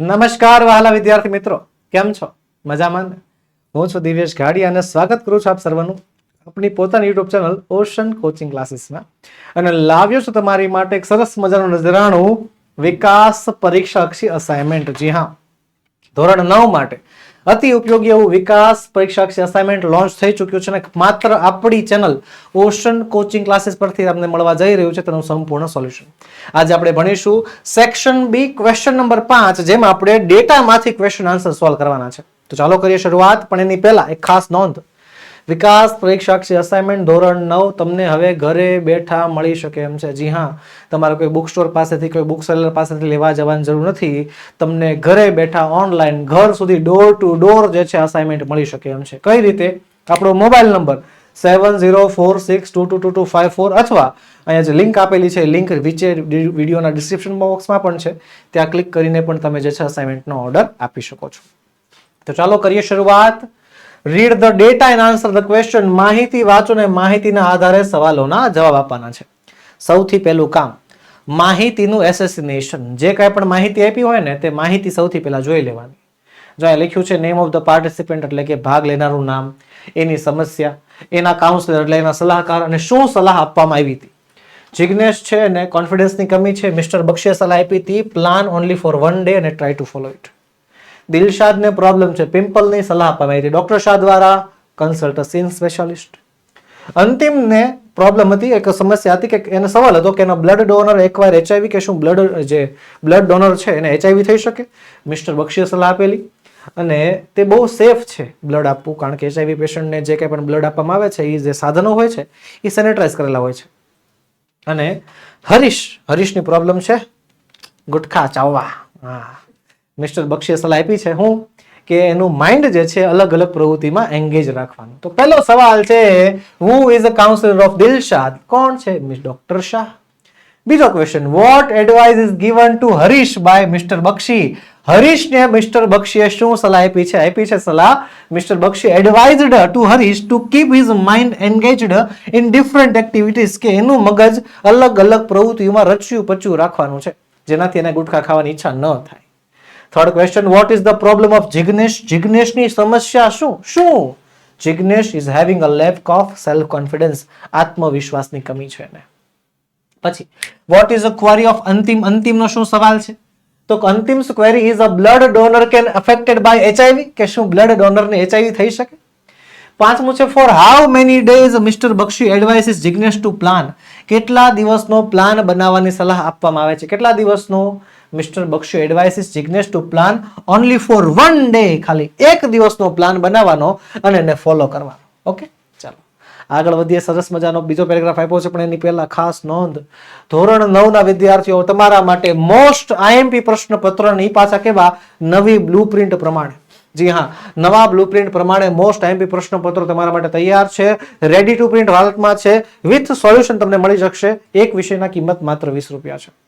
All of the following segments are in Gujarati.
નમસ્કાર વહાલા વિદ્યાર્થી મિત્રો. કેમ છો? મજામાં? હું છું દિવ્યેશ ઘાડી અને સ્વાગત કરું છું આપ સર્વનું આપણી પોતાની યુટ્યુબ ચેનલ ઓશન કોચિંગ ક્લાસીસમાં. અને લાવ્યો છું તમારી માટે એક સરસ મજાનું નજરાણું વિકાસ પરીક્ષા અક્ષી અસાઇનમેન્ટ જી હા. ધોરણ નવ માટે. અતિ ઉપયોગી એવું વિકાસ પરીક્ષા અસાઇનમેન્ટ લોન્ચ થઈ ચૂક્યું છે અને માત્ર આપણી ચેનલ ઓશન કોચિંગ ક્લાસીસ પરથી તમને મળવા જઈ રહ્યું છે તેનું સંપૂર્ણ સોલ્યુશન આજે આપણે ભણીશું સેક્શન બી ક્વેશ્ચન નંબર પાંચ, જેમાં આપણે ડેટામાંથી ક્વેશ્ચન આન્સર સોલ્વ કરવાના છે. તો ચાલો કરીએ શરૂઆત, પણ એની પહેલા એક ખાસ નોંધ. વિકાસ પરીક્ષાક્ષી અસાઇનમેન્ટ ધોરણ નવ તમને હવે ઘરે બેઠા મળી શકે એમ છે. જી હા, તમારે કોઈ બુક સ્ટોર પાસેથી, કોઈ બુક સેલર પાસેથી લેવા જવાની જરૂર નથી. તમને ઘરે બેઠા ઓનલાઈન ઘર સુધી ડોર ટુ ડોર જે છે અસાઇનમેન્ટ મળી શકે એમ છે. કઈ રીતે? આપણો mobile number seven zero four six two two two two five four અથવા અહીંયા જે લિંક આપેલી છે લિંક નીચે વિડીયોના ડિસ્ક્રિપ્શન બોક્સમાં પણ છે. ત્યાં ક્લિક કરીને પણ તમે જે છે અસાઇનમેન્ટનો ઓર્ડર આપી શકો છો. તો ચાલો કરીએ શરૂઆત. Read the data and answer the question માહિતી વાંચો ને માહિતીના આધારે સવાલોના જવાબ આપવાના છે. સૌથી પહેલું કામ, માહિતીનું એસેસિનેશન જે કાંઈ પણ માહિતી આપી હોય ને તે માહિતી સૌથી પહેલાં જોઈ લેવાની. જો અહીંયા લખ્યું છે નેમ ઓફ ધ પાર્ટિસિપન્ટ એટલે કે ભાગ લેનારું નામ, એની સમસ્યા, એના કાઉન્સલર એટલે એના સલાહકાર અને શું સલાહ આપવામાં આવી હતી. જિગ્નેશ છે ને કોન્ફિડન્સની કમી છે મિસ્ટર બક્ષીએ સલાહ આપી હતી plan only for one day અને ટ્રાય ટુ ફોલો ઇટ દિલશાદને પ્રોબ્લેમ છે પિમ્પલની સલાહ આપવામાં આવી હતી ડોક્ટર શાહ દ્વારા કન્સલ્ટ અ સ્પેશિયાલિસ્ટ અંતિમને પ્રોબ્લેમ હતી, એક સમસ્યા હતી કે એને સવાલ હતો કે એનો બ્લડ ડોનર એકવાર એચઆઈવી કે શું બ્લડ જે બ્લડ ડોનર છે, એને એચઆઈવી થઈ શકે? મિસ્ટર બક્ષીએ સલાહ આપેલી. અને તે બહુ સેફ છે બ્લડ આપવું, કારણ કે એચઆઈવી પેશન્ટને જે કંઈ પણ બ્લડ આપવામાં આવે છે એ જે સાધનો હોય છે એ સેનેટાઈઝ કરેલા હોય છે. અને હરીશ, હરીશની પ્રોબ્લેમ છે, ગુટખા, ચાવવા. હા. મિસ્ટર બક્ષીએ સલાહ આપી છે હું કે એનું માઇન્ડ જે છે અલગ અલગ પ્રવૃત્તિમાં એન્ગેજ રાખવાનું. તો પહેલો સવાલ છે who is a counsellor of Dilshad કોણ છે? મિસ ડોક્ટર શાહ બીજો question what advice is given to Harish by mister Bakshi હરીશને mister બક્ષીએ શું સલાહ આપી છે? આપી છે સલાહ mister Bakshi advised to Harish to keep his mind engaged in different activities કે એનું મગજ અલગ અલગ પ્રવૃત્તિઓમાં રચ્યું પચ્યું રાખવાનું છે, જેનાથી એને ગુટખા ખાવાની ઈચ્છા ન થાય. Third question what is the problem of Jignesh જિગ્નેશની સમસ્યા શું? શું? Jignesh is having a lack of self confidence આત્મવિશ્વાસની કમી છે એને. પછી what is a query of Antim? અંતિમનો શું સવાલ છે? તો Antim query is a blood donor can affected by HIV કે શું બ્લડ ડોનરને એચઆઈવી થઈ શકે? પાંચમું છે for how many days mister Bakshi advises Jignesh to plan કેટલા દિવસનો પ્લાન બનાવવાની સલાહ આપવામાં આવે છે? કેટલા દિવસનો mister Bakshi advises Jignesh to plan only for one day ખાલી એક દિવસનો પ્લાન બનાવવાનો અને એને ફોલો કરવાનો. ઓકે? ચાલો. આગળ વધીએ, સરસ મજાનો બીજો પેરેગ્રાફ આપ્યો છે, પણ એની પહેલા ખાસ નોંધ. ધોરણ નવ ના વિદ્યાર્થીઓ તમારા માટે મોસ્ટ આઈએમપી પ્રશ્નપત્રની પાછા કેવા? નવી બ્લુપ્રિન્ટ પ્રમાણે. જી હા, નવા બ્લુપ્રિન્ટ પ્રમાણે મોસ્ટ આઈએમપી પ્રશ્નપત્રો તમારા માટે તૈયાર છે. રેડી ટુ પ્રિન્ટ હાલતમાં છે. વિથ સોલ્યુશન તમને મળી શકશે. એક વિષયના કિંમત માત્ર વીસ રૂપિયા છે.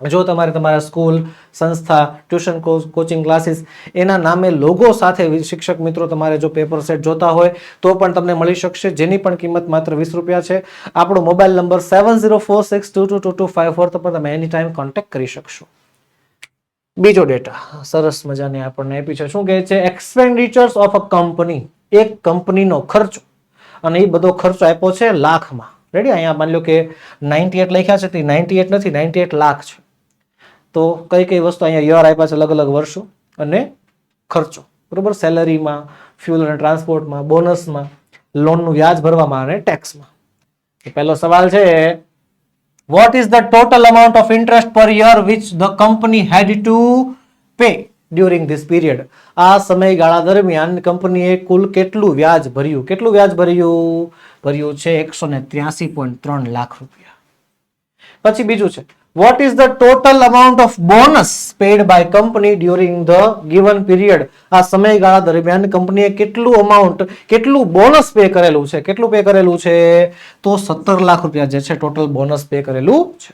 જો તમારે તમારા સ્કૂલ, સંસ્થા, ટ્યુશન કોચિંગ ક્લાસીસ એના નામે લોગો સાથે શિક્ષક મિત્રો તમારે જો પેપર સેટ જોતા હોય તો પણ તમને મળી શકશે, જેની પણ કિંમત માત્ર વીસ રૂપિયા છે. આપણો mobile number seven zero four six two two two two five four પર તમે એની ટાઈમ કોન્ટેક્ટ કરી શકશો. બીજો ડેટા, સરસ મજાની આપણને આપી છે. શું કહે છે? એક્સપેન્ડિચર્સ ઓફ અ કંપની એક કંપનીનો ખર્ચો. અને એ બધો ખર્ચો આપ્યો છે લાખમાં. રેડી અહીંયા માની લો કે નાઇન્ટી એટ લખ્યા છે, તે નાઇન્ટી એટ નથી નાઇન્ટી એટ લાખ છે. તો કઈ કઈ વસ્તુ અહીંયા યર આપ્યા છે અલગ અલગ વર્ષો અને ખર્ચો. બરોબર? સેલરીમાં, ફ્યુલ અને ટ્રાન્સપોર્ટમાં, બોનસમાં, લોનનું વ્યાજ ભરવામાં અને ટેક્સમાં. પહેલો સવાલ છે what is the total amount of interest per year which the company had to pay during this period આ સમયગાળા દરમિયાન કંપનીએ કુલ કેટલું વ્યાજ ભર્યું? કેટલું વ્યાજ ભર્યું? ભર્યું છે એકસો ને ત્ર્યાસી પોઈન્ટ ત્રણ લાખ રૂપિયા. પછી બીજું છે what is the total amount of bonus paid by company during the given period? આ સમયગાળા દરમિયાન કંપનીએ કેટલું અમાઉન્ટ કેટલું બોનસ પે કરેલું છે? કેટલું પે કરેલું છે? તો સત્તર લાખ રૂપિયા જે છે ટોટલ બોનસ પે કરેલું છે.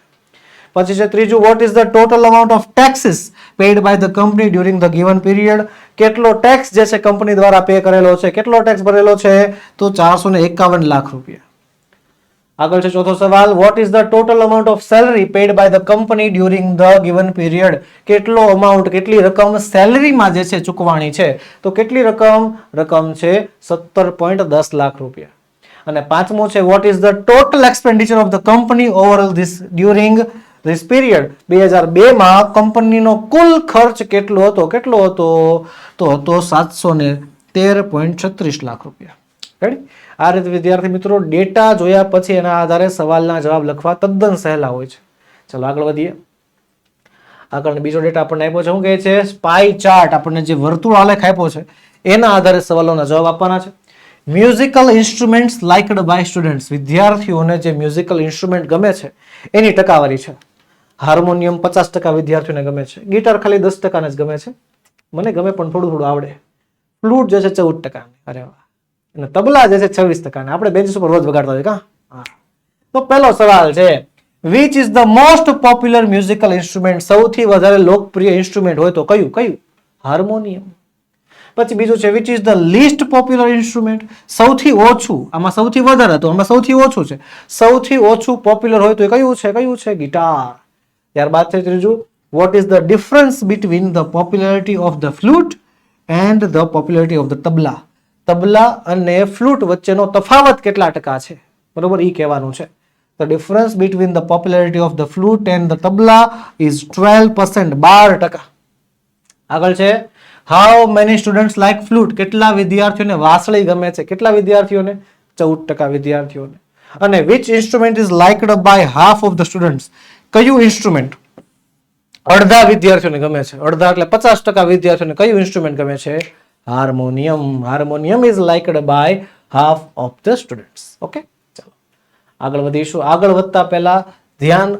પછી છે ત્રીજું what is the total amount of taxes paid by the company during the given period કેટલો ટેક્સ જે છે કંપની દ્વારા પે કરેલો છે? કેટલો ટેક્સ ભરેલો છે? તો ચારસો લાખ રૂપિયા. આગળ છે ચોથો સવાલ what is the total amount of salary paid by the company during the given period કેટલો અમાઉન્ટ કેટલી રકમ સેલરીમાં જે છે ચૂકવાણી છે? તો કેટલી રકમ? રકમ છે સત્તર પોઈન્ટ દસ લાખ રૂપિયા. અને પાંચમું છે what is the total expenditure of the company over this during this period બે હજાર બેમાં કંપનીનો કુલ ખર્ચ કેટલો હતો? કેટલો હતો? તો હતો સાતસો ને તેર પોઈન્ટ છત્રીસ લાખ રૂપિયા. રેડી આ રીતે વિદ્યાર્થી મિત્રો ડેટા જોયા પછી એના આધારે સવાલના જવાબ લખવા તદ્દન સહેલા હોય છે. ચલો આગળ વધીએ. આગળ બીજો ડેટા આપણને આપ્યો છે. શું કહે છે? સ્પાઈ ચાર્ટ આપણને જે વર્તુળ આલેખ આપ્યો છે, એના આધારે સવાલોના જવાબ આપવાના છે. Musical instruments liked by students વિદ્યાર્થીઓને જે મ્યુઝિકલ ઇન્સ્ટ્રુમેન્ટ ગમે છે, એની ટકાવારી છે. હાર્મોનિયમ પચાસ ટકા વિદ્યાર્થીઓને ગમે છે. ગિટાર ખાલી દસ ટકાને જ ગમે છે. મને ગમે પણ થોડું થોડું આવડે. ફ્લૂટ જે છે ચૌદ ટકા. અરે વાહ. અને તબલા જે છે છવ્વીસ ટકાને. આપણે બેન્ચીસ ઉપર રોજ વગાડતા હોય કા? તો પહેલો સવાલ છે which is the most popular musical instrument સૌથી વધારે લોકપ્રિય ઇન્સ્ટ્રુમેન્ટ હોય તો કયું? કયું? હાર્મોનિયમ. પછી બીજું છે which is the least popular instrument સૌથી ઓછું, આમાં સૌથી વધારે હતું, આમાં સૌથી ઓછું છે. સૌથી ઓછું પોપ્યુલર હોય તો કયું છે? કયું છે? ગિટાર. ત્યારબાદ છે ત્રીજું what is the difference between the popularity of the flute and the popularity of the tabla tabla અને ફ્લૂટ વચ્ચેનો તફાવત કેટલા ટકા છે? બરોબર એ કહેવાનું છે. The difference between the popularity of the flute and the tabla is twelve percent બાર ટકા. આગળ છે how many students like flute કેટલા વિદ્યાર્થીઓને વાસળી ગમે છે? કેટલા વિદ્યાર્થીઓને? ચૌદ ટકા વિદ્યાર્થીઓને. અને which instrument is liked by half of the students કયું ઇન્સ્ટ્રુમેન્ટ અડધા વિદ્યાર્થીઓને ગમે છે. અડધા એટલે પચાસ ટકા વિદ્યાર્થીઓને કયું ઇન્સ્ટ્રુમેન્ટ ગમે છે? Harmonium harmonium is liked by half of the students okay ચાલો. આગળ વધીશું. આગળ વધતા પહેલા ધ્યાન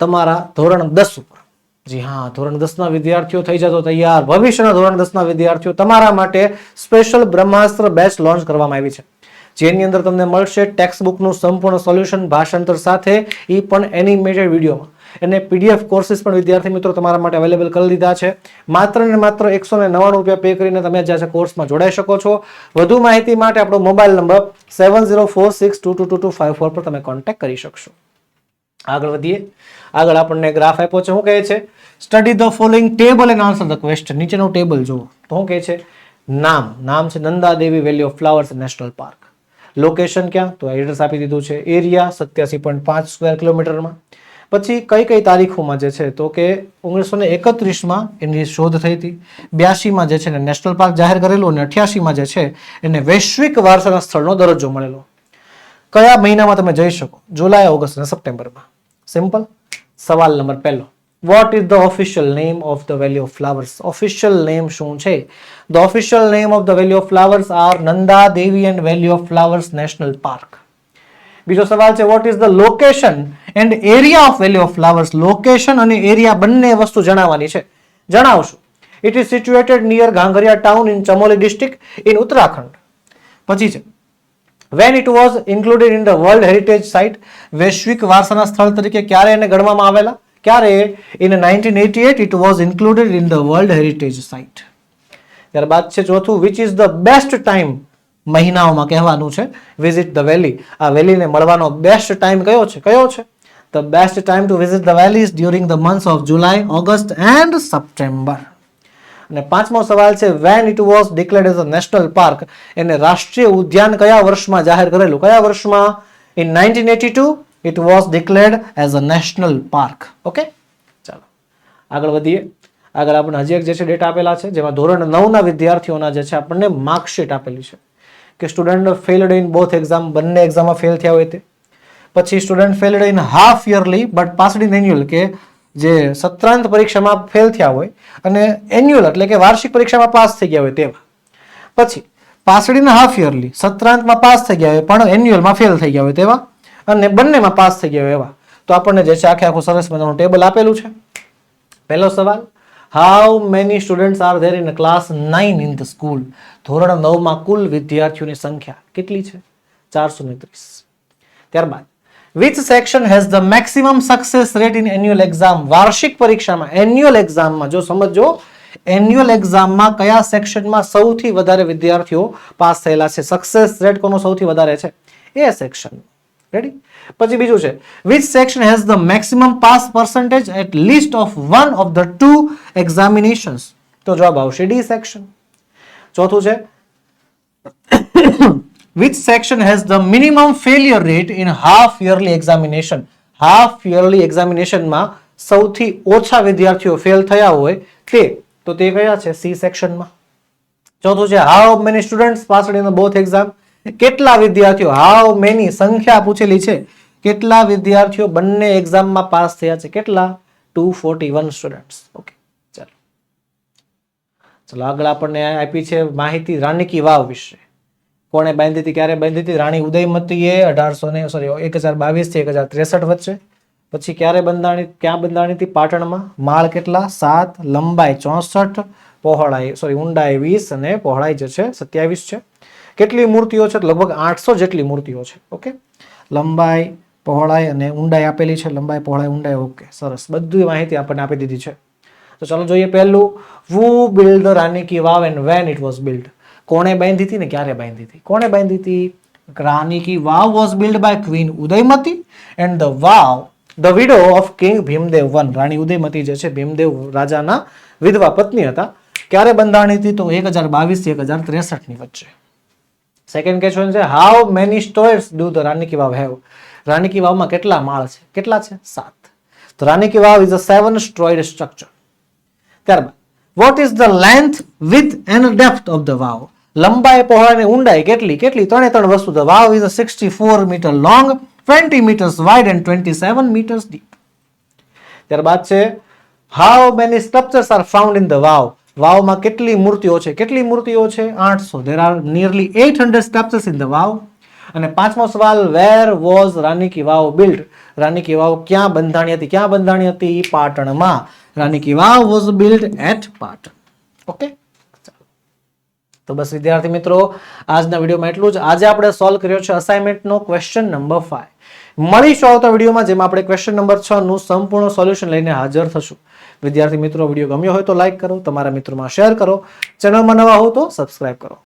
તમારા ધોરણ દસ ઉપર. જી હા, ધોરણ દસના વિદ્યાર્થીઓ થઈ જતો તૈયાર. ભવિષ્યના ધોરણ દસના વિદ્યાર્થીઓ તમારા માટે સ્પેશિયલ બ્રહ્માસ્ત્ર બેચ લોન્ચ કરવામાં આવી છે. જેની અંદર તમને મળશે ટેક્સ્ટ બુકનું સંપૂર્ણ સોલ્યુશન ભાષાંતર સાથે એ પણ એનિમેટેડ વિડીયોમાં એને પીડીએફ કોર્સિસ પણ વિદ્યાર્થી મિત્રો તમારા માટે અવેલેબલ કરી દીધા છે. માત્ર ને માત્ર એકસો ને નવ્વાણું રૂપિયા પે કરીને તમે જે છે કોર્સમાં જોડાઈ શકો છો. વધુ માહિતી માટે આપણો mobile number seven zero four six two two two two five four પર તમે કોન્ટેક્ટ કરી શકશો. આગળ વધીએ. આગળ આપણને ગ્રાફ આપ્યો છે. શું કહે છે study the following table and answer the question નીચેનું ટેબલ જુઓ. તો શું કહે છે, નામ. નામ છે Nanda Devi valley of flowers national park. Location ક્યાં? તો એડ્રેસ આપી દીધું છે, એરિયા સત્યાસી પોઈન્ટ પાંચ સ્ક્વેર કિલોમીટરમાં પછી કઈ કઈ તારીખોમાં જે છે, તો કે ઓગણીસો ને એકત્રીસમાં એની શોધ થઈ હતી. બ્યાસીમાં જે છે ને નેશનલ પાર્ક જાહેર કરેલું અને અઠ્યાસીમાં જે છે એને વૈશ્વિક વારસાના સ્થળનો દરજ્જો મળેલો. કયા મહિનામાં તમે જઈ શકો? જુલાઈ, ઓગસ્ટ અને સપ્ટેમ્બરમાં. સિમ્પલ સવાલ નંબર પહેલો. What is the official name of the valley of flowers official name શું છે? The official name of the valley of flowers are Nanda Devi and valley of flowers national park બીજો સવાલ છે what is the location and area of valley of flowers location અને એરિયા બંને વસ્તુ જણાવવાની છે. જણાવશું. It is situated near Ghangaria town in Chamoli district in Uttarakhand પછી છે when it was included in the world heritage site વૈશ્વિક વારસાના સ્થળ તરીકે ક્યારે એને ગણવામાં આવેલા? ક્યારે? In nineteen eighty eight it was included in the world heritage site ત્યારબાદ છે, ચોથું which is the best time મહિનાઓમાં કહેવાનું છે વિઝિટ ધ વેલી આ વેલીને મળવાનો બેસ્ટ ટાઈમ કયો છે? કયો છે? The best time to visit the valley is during the month of July August and September અને પાંચમો સવાલ છે when it was declared as a national park એને રાષ્ટ્રીય ઉદ્યાન કયા વર્ષમાં જાહેર કરેલું? કયા વર્ષમાં? In nineteen eighty two it was declared as a national park okay ચાલો. આગળ વધીએ. આગળ આપણે હજી એક જે છે ડેટા આપેલા છે, જેમાં ધોરણ નવના વિદ્યાર્થીઓના જે છે, આપણને માર્કશીટ આપેલી છે. કે student failed in both exam બંને એક્ઝામમાં ફેલ થયા હોય તે. પછી student failed in half yearly but passed in annual કે જે સત્રાંત પરીક્ષામાં ફેલ થયા હોય, અને એન્યુઅલ એટલે કે વાર્ષિક પરીક્ષામાં પાસ થઈ ગયા હોય તેવા પછી પાસડ ઇન હાફ યરલી સત્રાંતમાં પાસ થઈ ગયા હોય, પણ એન્યુઅલમાં ફેલ થઈ ગયા હોય તેવા, અને બંનેમાં પાસ થઈ ગયા હોય એવા. તો આપણને જે છે, આખે આખું સરસ મજાનું ટેબલ આપેલું છે. પહેલો સવાલ how many students are there in class nine in the school ધોરણ નવમાં કુલ વિદ્યાર્થીઓની સંખ્યા કેટલી છે? ચારસો ને ત્રીસ. ત્યારબાદ which section has the maximum success rate in annual exam વાર્ષિક પરીક્ષામાં એન્યુઅલ એક્ઝામમાં જો સમજો એન્યુઅલ એક્ઝામમાં કયા સેક્શનમાં સૌથી વધારે વિદ્યાર્થીઓ પાસ થયેલા છે? સક્સેસ રેટ કોનો સૌથી વધારે છે? એ સેક્શન રેડી પછી બીજું છે. Which section has the maximum pass percentage at least of one of the two examinations તો જવાબ આવશે ડી સેક્શન ચોથું છે. Which section has the minimum failure rate in half yearly examination half yearly એક્ઝામિનેશનમાં સૌથી ઓછા વિદ્યાર્થીઓ ફેલ થયા હોય તે. તો તે કયા છે? સી સેક્શનમાં ચોથું છે how many students passed in both exam કેટલા વિદ્યાર્થીઓ હાઉ મેની સંખ્યા પૂછેલી છે? કેટલા વિદ્યાર્થીઓ બંને એક્ઝામમાં પાસ થયા છે? કેટલા? Two forty one students okay ચાલો. ચાલો, આગળ આપણને આપી છે માહિતી રાણીકી વાવ વિશે. કોણે બાંધી હતી, ક્યારે બાંધી હતી? રાણી ઉદયમતીએ અઢારસો ને સોરી એક હજાર બાવીસથી એક હજાર ત્રેસઠ વચ્ચે. પછી ક્યારે બંધાણી, ક્યાં બંધાણી હતી? પાટણમાં. માળ કેટલા? સાત, લંબાઈ ચોસઠ, પહોળાઈ સોરી ઊંડાઈ વીસ અને પહોળાઈ જે છે, સત્યાવીસ છે. કેટલી મૂર્તિઓ છે? લગભગ આઠસો જેટલી મૂર્તિઓ છે. ઓકે લંબાઈ, પહોળાઈ અને ઊંડાઈ આપેલી છે. લંબાઈ, પહોળાઈ, ઊંડાઈ ઓકે સરસ. બધી માહિતી આપણને આપી દીધી છે. તો ચાલો જોઈએ પહેલું. Who build the Rani ki Vav and when it was build કોણે બાંધી હતી ને ક્યારે બાંધી હતી? કોણે બાંધી હતી? Rani ki Vav was build by queen Udayamati and the Vav the widow of king Bhimdev one રાણી ઉદયમતી જે છે ભીમદેવ રાજાના વિધવા પત્ની હતા. ક્યારે બંધાણી હતી? તો એક હજાર બાવીસથી એક હજાર ત્રેસઠની વચ્ચે. સેકન્ડ ક્વેશ્ચન છે how many storeys do the Rani ki Vav have Rani ki વાવમાં કેટલા માળ છે? કેટલા છે? સાત. તો Rani ki Vav is a seven storeyed structure ત્યારબાદ what is the length width and depth of the Vav લંબાઈ, પહોળાઈ ઊંડાઈ કેટલી? કેટલી? ત્રણે ત્રણ વસ્તુ. The Vav is sixty four metre long twenty metres wide and twenty seven metres deep ત્યારબાદ છે how many structures are found in the Vav વાવમાં કેટલી મૂર્તિઓ છે? કેટલી મૂર્તિઓ છે? આઠસો. There are nearly eight hundred steps in the Vav. અને પાંચમો સવાલ where was Rani ki Vav build રાની કી વાવ ક્યાં બંધાણી હતી? ક્યાં બંધાણી હતી? પાટણમાં. Rani ki Vav was build at Patan. Okay તો બસ વિદ્યાર્થી મિત્રો, આજના વિડીયોમાં એટલું જ. આજે આપણે સોલ્વ કર્યો છે અસાઇનમેન્ટનો ક્વેશ્ચન નંબર ફાઈવ મળીશું આવતા વિડીયોમાં, જેમાં આપણે ક્વેશ્ચન નંબર છ નું સંપૂર્ણ સોલ્યુશન લઈને હાજર થશું. વિદ્યાર્થી મિત્રો, વીડિયો ગમ્યો હોય તો લાઈક કરો, તમારા મિત્રોમાં શેર કરો. ચેનલમાં નવા હો તો સબસ્ક્રાઇબ કરો.